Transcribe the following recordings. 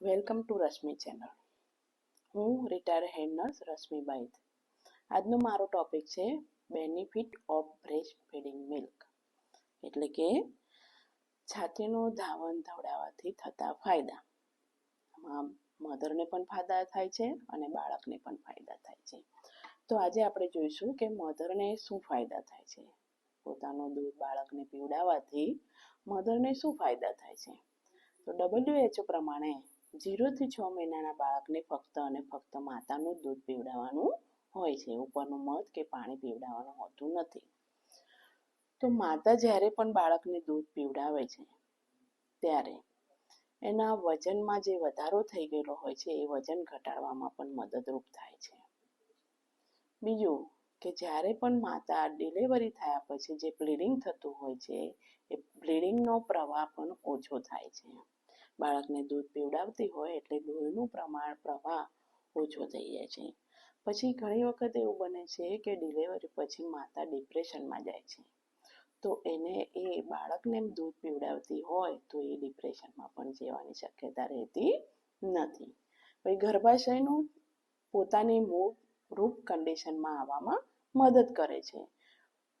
Welcome to Rashmi channel. હું retired head nurse Rashmi આજનો મારો ટોપિક છે benefit of breast feeding milk. એટલે કે છાતીનું ધાવણ ધવડાવવાથી થતા ફાયદા. આમાં મધરને પણ ફાયદા થાય છે અને બાળકને પણ ફાયદા થાય છે. તો આજે આપણે જોઈશું કે મધરને શું ફાયદા થાય છે. પોતાનું દૂધ બાળકને પીવડાવવાથી મધરને શું ફાયદા થાય છે. તો ડબલ્યુએચઓ પ્રમાણે ઝીરોથી છ મહિનાના બાળકને ફક્ત અને ફક્ત માતાનું દૂધ પીવડાવવાનું હોય છે. ઉપરનું મધ કે પાણી પીવડાવવાનું હોતું નથી. તો માતા જ્યારે પણ બાળકને દૂધ પીવડાવે છે, ત્યારે એના વજનમાં જે વધારો થઈ ગયેલો હોય છે, એ વજન ઘટાડવામાં પણ મદદરૂપ થાય છે. બીજું કે જ્યારે પણ માતા ડિલિવરી થયા પછી જે બ્લીડિંગ થતું હોય છે, એ બ્લીડિંગનો પ્રવાહ પણ ઓછો થાય છે. બાળકને દૂધ પીવડાવતી હોય એટલે લોહીનું પ્રમાણ પ્રવાહ ઓછો થઈ જાય છે. પછી ઘણી વખત એવું બને છે કે ડિલિવરી પછી માતા ડિપ્રેશનમાં જાય છે. તો એને એ બાળકને દૂધ પીવડાવતી હોય તો એ ડિપ્રેશનમાં પણ જવાની શક્યતા રહેતી નથી. પછી ગર્ભાશયનું પોતાની મૂળ રૂપ કન્ડિશનમાં આવવામાં મદદ કરે છે.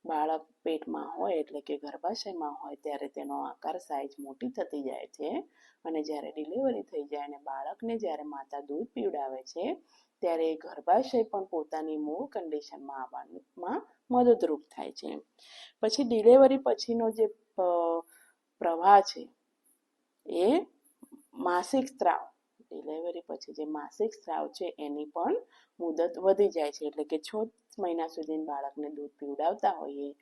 બાળક પેટમાં હોય એટલે કે ગર્ભાશયમાં હોય ત્યારે તેનો આકાર સાઈઝ મોટી થતી જાય છે. અને જ્યારે ડિલિવરી થઈ જાય અને બાળકને જ્યારે માતા દૂધ પીવડાવે છે, ત્યારે ગર્ભાશય પણ પોતાની મૂળ કન્ડિશનમાં આવવામાં મદદરૂપ થાય છે. પછી ડિલિવરી પછીનો જે પ્રવાહ છે, એ માસિક સ્ત્રાવ. ડિલિવરી પછી જે માસિક સ્ત્રાવ છે, એની પણ મુદત વધી જાય છે. એટલે કે છ મહિના સુધી બાળકને દૂધ પીવડાવતા હોઈએ,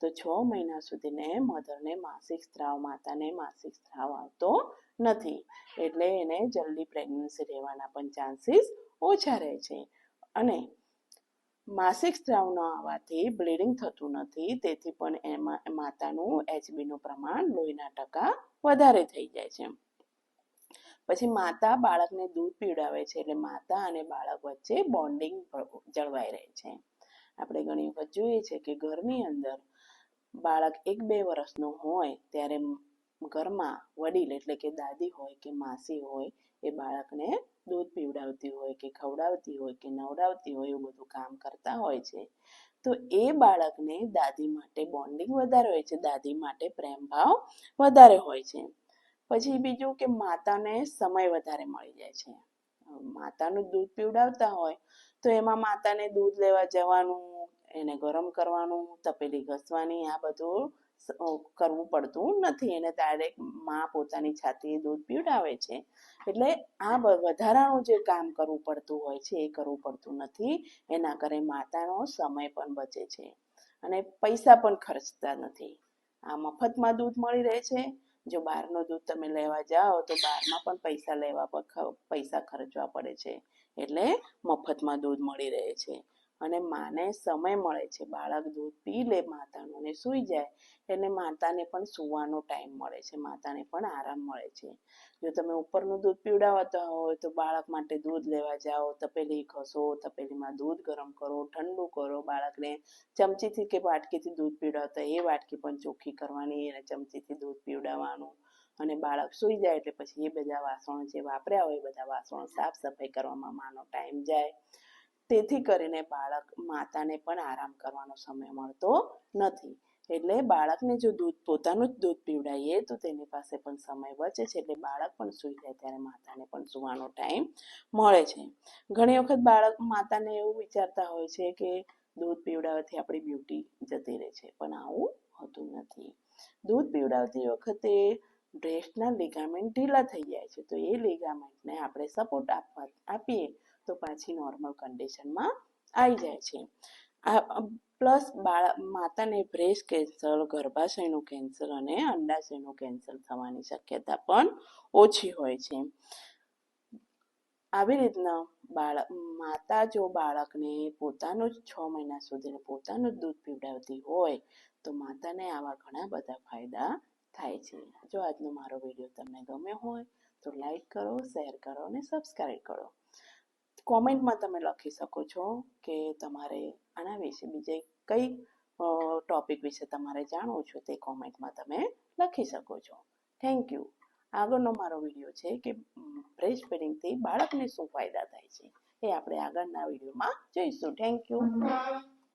તો છ મહિના સુધીને મધરને માસિક સ્ત્રાવ, માતાને માસિક સ્ત્રાવ આવતો નથી. એટલે એને જલ્દી પ્રેગ્નન્સી રહેવાના પણ ચાન્સીસ ઓછા રહે છે. અને માસિક સ્ત્રાવ ન આવવાથી બ્લીડિંગ થતું નથી, તેથી પણ એમાં, માતાનું એચબીનું પ્રમાણ લોહીના ટકા વધારે થઈ જાય છે. પછી માતા બાળકને દૂધ પીવડાવે છે, એટલે માતા અને બાળક વચ્ચે બોન્ડિંગ જળવાઈ રહે છે. આપણે ઘણી વખત જોઈએ છે કે ઘરની અંદર બાળક એક બે વર્ષનું હોય ત્યારે ઘરમાં વડીલ એટલે કે દાદી હોય કે માસી હોય એ બાળકને દૂધ પીવડાવતી હોય કે ખવડાવતી હોય કે નવડાવતી હોય એવું બધું કામ કરતા હોય છે. તો એ બાળકને દાદી માટે બોન્ડિંગ વધારે હોય છે, દાદી માટે પ્રેમ ભાવ વધારે હોય છે. પછી બીજું કે માતાને સમય વધારે મળી જાય છે. માતાનું દૂધ પીવડાવતા હોય તો એમાં માતાને દૂધ લેવા જવાનું, એને ગરમ કરવાનું, તપેલી ઘસવાની, આ બધું કરવું પડતું નથી. એને ડાયરેક્ટમાં પોતાની છાતીએ દૂધ પીવડાવે છે. એટલે આ વધારાનું જે કામ કરવું પડતું હોય છે, એ કરવું પડતું નથી. એના કરે માતાનો સમય પણ બચે છે. અને પૈસા પણ ખર્ચતા નથી. આ મફતમાં દૂધ મળી રહે છે. જો બહારનું દૂધ તમે લેવા જાઓ તો બહારમાં પણ પૈસા લેવા પૈસા ખર્ચવા પડે છે. એટલે મફતમાં દૂધ મળી રહે છે. અને માને સમય મળે છે. બાળક દૂધ પી લે, માતાનું અને સૂઈ જાય, એને માતાને પણ સૂવાનો ટાઈમ મળે છે. માતાને પણ આરામ મળે છે. જો તમે ઉપરનું દૂધ પીવડાવતા હોય તો બાળક માટે દૂધ લેવા જાઓ, તપેલી ઘસો, તપેલીમાં દૂધ ગરમ કરો, ઠંડુ કરો. બાળકને ચમચીથી કે વાટકીથી દૂધ પીવડાવતા એ વાટકી પણ ચોખ્ખી કરવાની અને ચમચીથી દૂધ પીવડાવવાનું. અને બાળક સૂઈ જાય એટલે પછી એ બધા વાસણો જે વાપર્યા હોય એ બધા વાસણો સાફ સફાઈ કરવામાં માનો ટાઈમ જાય. તેથી કરીને બાળક માતાને પણ આરામ કરવાનો સમય મળતો નથી. એટલે બાળકને જો દૂધ, પોતાનું જ દૂધ પીવડાવીએ તો તેની પાસે પણ સમય બચે છે. એટલે બાળક પણ સૂઈ જાય ત્યારે માતાને પણ સૂવાનો ટાઈમ મળે છે. ઘણી વખત બાળક માતાને એવું વિચારતા હોય છે કે દૂધ પીવડાવવાથી આપણી બ્યુટી જતી રહે છે, પણ આવું હોતું નથી. દૂધ પીવડાવતી વખતે બ્રેસ્ટના લિગામેન્ટ ઢીલા થઈ જાય છે. તો એ લિગામેન્ટને આપણે સપોર્ટ આપવા, આપીએ. તો પાછી નોર્મલ કન્ડિશનમાં આવી જાય છે. આ પ્લસ બાળક માતાને બ્રેસ્ટ કેન્સર ગર્ભાશયનું કેન્સર અને અંડાશયનું કેન્સર થવાની શક્યતા પણ ઓછી હોય છે. આવી રીતના બાળક માતા જો બાળકને પોતાનું જ છ મહિના સુધી પોતાનું જ દૂધ પીવડાવતી હોય તો માતાને આવા ઘણા બધા ફાયદા થાય છે. જો આજનો મારો વીડિયો તમને ગમ્યો હોય તો લાઈક કરો શેર કરો અને સબસ્ક્રાઈબ કરો. કોમેન્ટમાં તમે લખી શકો છો કે તમારે આના વિશે બીજે કઈ ટોપિક વિશે તમારે જાણવું છે તે કોમેન્ટમાં તમે લખી શકો છો. થેન્ક યુ આગળનો મારો વીડિયો છે કે બ્રેસ્ટ ફીડિંગથી બાળકને શું ફાયદા થાય છે એ આપણે આગળના વિડીયોમાં જોઈશું. Thank you